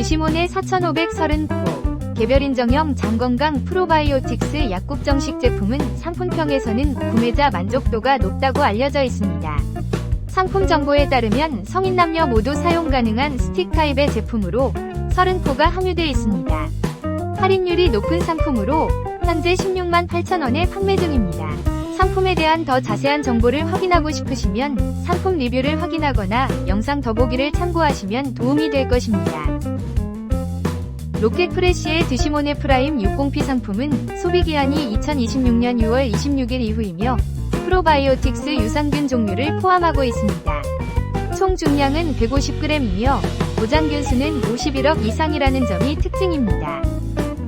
드시몬의 4,530포 개별 인정형 장건강 프로바이오틱스 약국 정식 제품은 상품평에서는 구매자 만족도가 높다고 알려져 있습니다. 상품 정보에 따르면 성인 남녀 모두 사용 가능한 스틱 타입의 제품으로 30포가 함유되어 있습니다. 할인율이 높은 상품으로 현재 16만 8천원에 판매 중입니다. 상품에 대한 더 자세한 정보를 확인하고 싶으시면 상품 리뷰를 확인하거나 영상 더보기를 참고하시면 도움이 될 것입니다. 로켓프레쉬의 드시모네 프라임 60P 상품은 소비기한이 2026년 6월 26일 이후이며 프로바이오틱스 유산균 종류를 포함하고 있습니다. 총 중량은 150g이며 보장균 수는 51억 이상이라는 점이 특징입니다.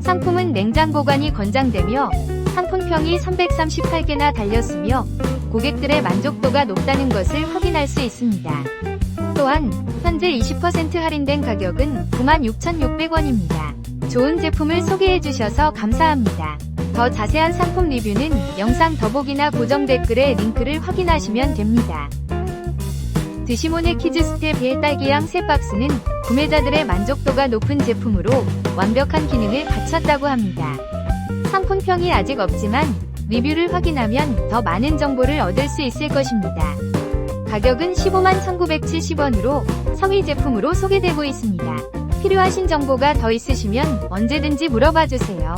상품은 냉장 보관이 권장되며 상품평이 338개나 달렸으며 고객들의 만족도가 높다는 것을 확인할 수 있습니다. 또한 현재 20% 할인된 가격은 96,600원입니다. 좋은 제품을 소개해 주셔서 감사합니다. 더 자세한 상품 리뷰는 영상 더보기나 고정 댓글에 링크를 확인하시면 됩니다. 드시모네 키즈스텝 의 딸기향 새 박스는 구매자들의 만족도가 높은 제품으로 완벽한 기능을 갖췄다고 합니다. 상품평이 아직 없지만 리뷰를 확인하면 더 많은 정보를 얻을 수 있을 것입니다. 가격은 15만 1970원으로 성의 제품으로 소개되고 있습니다. 필요하신 정보가 더 있으시면 언제든지 물어봐 주세요.